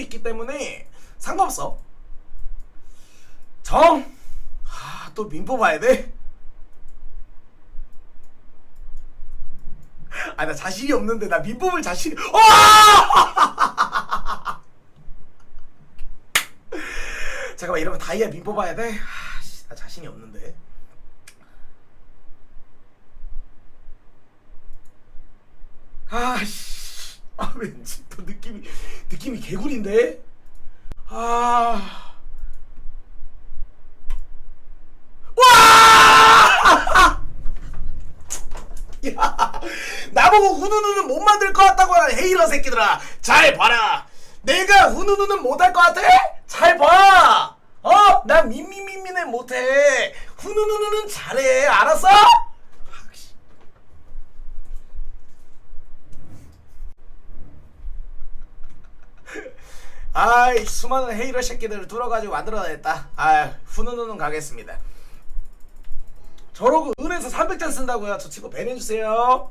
있기 때문에 상관없어. 정. 아, 또 민법 봐야 돼. 아, 나 자신이 없는데 나 민법을 자신. 와! 잠깐만 이러면 다이아 민법 봐야 돼. 아, 씨, 나 자신이 없는데. 아씨, 아 왠지 또 느낌이 느낌이 개구리인데. 아, 와! 야, 나보고 후누누는 못 만들 것 같다고 하는 헤이러 새끼들아, 잘 봐라. 내가 후누누는 못할 것 같아? 잘 봐. 어? 나 미미미미는 못해. 후누누는 잘해. 알았어? 아이 수많은 헤이러 새끼들을 뚫어가지고 만들어냈다. 아 후누누는 가겠습니다. 저러고 은에서 300잔 쓴다고요. 저 친구 배내주세요.